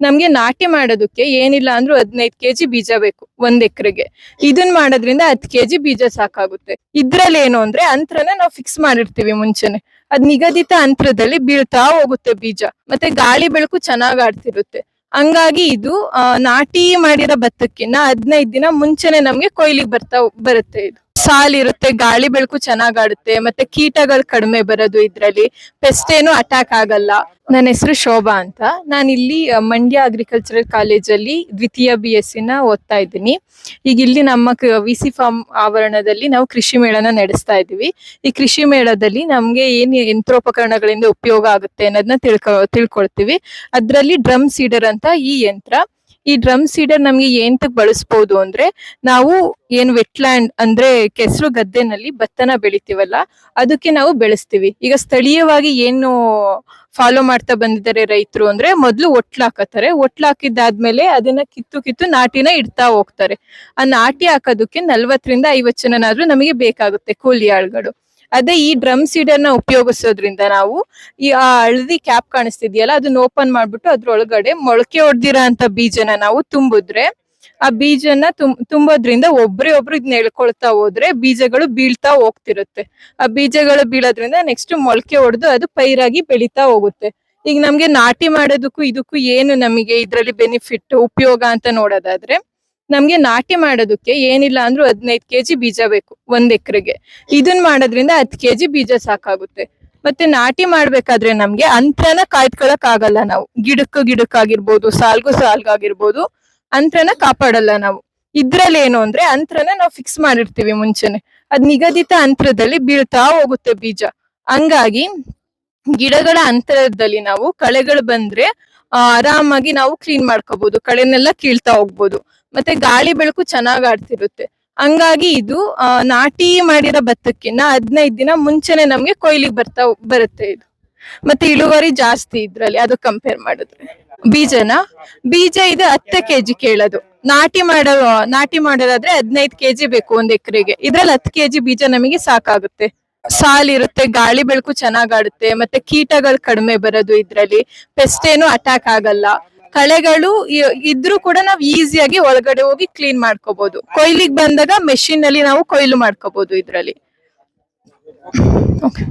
ನಮ್ಗೆ ನಾಟಿ ಮಾಡೋದಕ್ಕೆ ಏನಿಲ್ಲ ಅಂದ್ರೂ ಹದಿನೈದು ಕೆಜಿ ಬೀಜ ಬೇಕು ಒಂದ್ ಎಕರೆಗೆ. ಇದನ್ ಮಾಡೋದ್ರಿಂದ ಹತ್ತು ಕೆಜಿ ಬೀಜ ಸಾಕಾಗುತ್ತೆ. ಇದ್ರಲ್ಲಿ ಏನು ಅಂದ್ರೆ ಅಂತರನ ನಾವು ಫಿಕ್ಸ್ ಮಾಡಿರ್ತೀವಿ ಮುಂಚೆನೆ. ಅದ್ ನಿಗದಿತ ಅಂತರದಲ್ಲಿ ಬೀಳ್ತಾ ಹೋಗುತ್ತೆ ಬೀಜ. ಮತ್ತೆ ಗಾಳಿ ಬೆಳಕು ಚೆನ್ನಾಗ್ ಆಡ್ತಿರುತ್ತೆ. ಹಂಗಾಗಿ ಇದು ನಾಟಿ ಮಾಡಿರೋ ಭತ್ತಕ್ಕಿನ್ನ ಹದಿನೈದು ದಿನ ಮುಂಚೆನೆ ನಮ್ಗೆ ಕೊಯ್ಲಿಗೆ ಬರ್ತಾ, ಬರುತ್ತೆ ಇದು. ಸಾಲ್ ಇರುತ್ತೆ ಗಾಳಿ ಬೆಳಕು ಚೆನ್ನಾಗಾಡುತ್ತೆ, ಮತ್ತೆ ಕೀಟಗಳು ಕಡಿಮೆ ಬರೋದು ಇದ್ರಲ್ಲಿ. ಪೆಸ್ಟ್ ಏನು ಅಟ್ಯಾಕ್ ಆಗಲ್ಲ. ನನ್ನ ಹೆಸರು ಶೋಭಾ ಅಂತ. ನಾನು ಇಲ್ಲಿ ಮಂಡ್ಯ ಅಗ್ರಿಕಲ್ಚರಲ್ ಕಾಲೇಜಲ್ಲಿ ದ್ವಿತೀಯ ಬಿ ಎಸ್ ಸಿನ ಓದ್ತಾ ಇದ್ದೀನಿ. ಈಗ ಇಲ್ಲಿ ನಮ್ಮ ವಿ ಸಿ ಫಾರ್ಮ್ ಆವರಣದಲ್ಲಿ ನಾವು ಕೃಷಿ ಮೇಳನ ನಡೆಸ್ತಾ ಇದ್ದೀವಿ. ಈ ಕೃಷಿ ಮೇಳದಲ್ಲಿ ನಮ್ಗೆ ಏನು ಯಂತ್ರೋಪಕರಣಗಳಿಂದ ಉಪಯೋಗ ಆಗುತ್ತೆ ಅನ್ನೋದನ್ನ ತಿಳ್ಕೊ, ತಿಳ್ಕೊಳ್ತೀವಿ. ಅದ್ರಲ್ಲಿ ಡ್ರಮ್ ಸೀಡರ್ ಅಂತ ಈ ಯಂತ್ರ. ಈ ಡ್ರಮ್ ಸೀಡರ್ ನಮ್ಗೆ ಏಂತಕ್ ಬಳಸ್ಬೋದು ಅಂದ್ರೆ ನಾವು ಏನ್ ವೆಟ್ಲ್ಯಾಂಡ್ ಅಂದ್ರೆ ಕೆಸರು ಗದ್ದೆನಲ್ಲಿ ಭತ್ತನ ಬೆಳಿತೀವಲ್ಲ, ಅದಕ್ಕೆ ನಾವು ಬೆಳೆಸ್ತೀವಿ. ಈಗ ಸ್ಥಳೀಯವಾಗಿ ಏನು ಫಾಲೋ ಮಾಡ್ತಾ ಬಂದಿದ್ದಾರೆ ರೈತರು ಅಂದ್ರೆ ಮೊದ್ಲು ಒಟ್ಲು ಒಟ್ಲಾಕಿದ್ದಾದ್ಮೇಲೆ ಅದನ್ನ ಕಿತ್ತು ಕಿತ್ತು ನಾಟಿನ ಇಡ್ತಾ ಹೋಗ್ತಾರೆ. ಆ ನಾಟಿ ಹಾಕೋದಕ್ಕೆ ನಲ್ವತ್ತರಿಂದ ಐವತ್ತು ಜನನಾದ್ರೂ ನಮಗೆ ಬೇಕಾಗುತ್ತೆ ಕೂಲಿ ಆಳ್ಗಳು. ಅದೇ ಈ ಡ್ರಮ್ ಸೀಡರ್ನ ಉಪಯೋಗಿಸೋದ್ರಿಂದ ನಾವು ಈ ಆ ಹಳದಿ ಕ್ಯಾಪ್ ಕಾಣಿಸ್ತಿದ್ಯಲ್ಲ, ಅದನ್ನ ಓಪನ್ ಮಾಡ್ಬಿಟ್ಟು ಅದ್ರೊಳಗಡೆ ಮೊಳಕೆ ಹೊಡ್ದಿರೋ ಅಂತ ಬೀಜನ ನಾವು ತುಂಬಿದ್ರೆ, ಆ ಬೀಜನ ತುಂಬೋದ್ರಿಂದ ಒಬ್ರೇ ಒಬ್ರು ಇದನ್ನ ಎಳ್ಕೊಳ್ತಾ ಹೋದ್ರೆ ಬೀಜಗಳು ಬೀಳ್ತಾ ಹೋಗ್ತಿರುತ್ತೆ. ಆ ಬೀಜಗಳು ಬೀಳೋದ್ರಿಂದ ನೆಕ್ಸ್ಟ್ ಮೊಳಕೆ ಹೊಡೆದು ಅದು ಪೈರಾಗಿ ಬೆಳೀತಾ ಹೋಗುತ್ತೆ. ಈಗ ನಮ್ಗೆ ನಾಟಿ ಮಾಡೋದಕ್ಕೂ ಇದಕ್ಕೂ ಏನು ನಮಗೆ ಇದರಲ್ಲಿ ಬೆನಿಫಿಟ್ ಉಪಯೋಗ ಅಂತ ನೋಡೋದಾದ್ರೆ ನಮ್ಗೆ ನಾಟಿ ಮಾಡೋದಕ್ಕೆ ಏನಿಲ್ಲ ಅಂದ್ರೂ ಹದಿನೈದು ಕೆಜಿ ಬೀಜ ಬೇಕು ಒಂದ್ ಎಕರೆಗೆ. ಇದನ್ ಮಾಡೋದ್ರಿಂದ ಹತ್ತು ಕೆಜಿ ಬೀಜ ಸಾಕಾಗುತ್ತೆ. ಮತ್ತೆ ನಾಟಿ ಮಾಡ್ಬೇಕಾದ್ರೆ ನಮ್ಗೆ ಅಂತ್ರನ ಕಾಯ್ದ್ಕೊಳಕ್ ಆಗಲ್ಲ ನಾವು. ಗಿಡಕ್ಕೂ ಗಿಡಕ್ಕಾಗಿರ್ಬೋದು, ಸಾಲ್ಗೂ ಸಾಲ್ಗಾಗಿರ್ಬೋದು, ಅಂತ್ರನ ಕಾಪಾಡಲ್ಲ ನಾವು. ಇದ್ರಲ್ಲಿ ಏನು ಅಂದ್ರೆ ಅಂತ್ರನ ನಾವು ಫಿಕ್ಸ್ ಮಾಡಿರ್ತೀವಿ ಮುಂಚೆನೆ. ಅದ್ ನಿಗದಿತ ಅಂತರದಲ್ಲಿ ಬೀಳ್ತಾ ಹೋಗುತ್ತೆ ಬೀಜ. ಹಂಗಾಗಿ ಗಿಡಗಳ ಅಂತರದಲ್ಲಿ ನಾವು ಕಳೆಗಳು ಬಂದ್ರೆ ಆರಾಮಾಗಿ ನಾವು ಕ್ಲೀನ್ ಮಾಡ್ಕೋಬಹುದು ಕಳೆನೆಲ್ಲ ಕೀಳ್ತಾ ಹೋಗ್ಬೋದು. ಮತ್ತೆ ಗಾಳಿ ಬೆಳಕು ಚೆನ್ನಾಗ್ ಆಡ್ತಿರುತ್ತೆ. ಹಂಗಾಗಿ ಇದು ನಾಟಿ ಮಾಡಿರೋ ಭತ್ತಕ್ಕಿನ್ನ ಹದಿನೈದು ದಿನ ಮುಂಚೆನೆ ನಮ್ಗೆ ಕೊಯ್ಲಿಗೆ ಬರ್ತಾ, ಬರುತ್ತೆ ಇದು. ಮತ್ತೆ ಇಳುವರಿ ಜಾಸ್ತಿ ಇದ್ರಲ್ಲಿ, ಅದು ಕಂಪೇರ್ ಮಾಡಿದ್ರೆ. ಬೀಜನ? ಬೀಜ ಇದು ಹತ್ತು ಕೆಜಿ ಕೇಳೋದು. ನಾಟಿ ಮಾಡೋ, ನಾಟಿ ಮಾಡೋದಾದ್ರೆ ಹದಿನೈದು ಕೆಜಿ ಬೇಕು ಒಂದ್ ಎಕರೆಗೆ. ಇದ್ರಲ್ಲಿ ಹತ್ತು ಕೆಜಿ ಬೀಜ ನಮಗೆ ಸಾಕಾಗುತ್ತೆ. ಸಾಲ್ ಇರುತ್ತೆ ಗಾಳಿ ಬೆಳಕು ಚೆನ್ನಾಗ್ ಆಡುತ್ತೆ, ಮತ್ತೆ ಕೀಟಗಳು ಕಡಿಮೆ ಬರೋದು ಇದ್ರಲ್ಲಿ. ಪೆಸ್ಟ್ ಏನು ಅಟ್ಯಾಕ್ ಆಗಲ್ಲ. ಕಳೆಗಳು ಇದ್ರೂ ಕೂಡ ನಾವು ಈಸಿಯಾಗಿ ಒಳಗಡೆ ಹೋಗಿ ಕ್ಲೀನ್ ಮಾಡ್ಕೋಬಹುದು ಕೊಯ್ಲಿಗೆ ಬಂದಾಗ ಮೆಷಿನ್ ಅಲ್ಲಿ ನಾವು ಕೊಯ್ಲು ಮಾಡ್ಕೋಬಹುದು ಇದ್ರಲ್ಲಿ. ಓಕೆ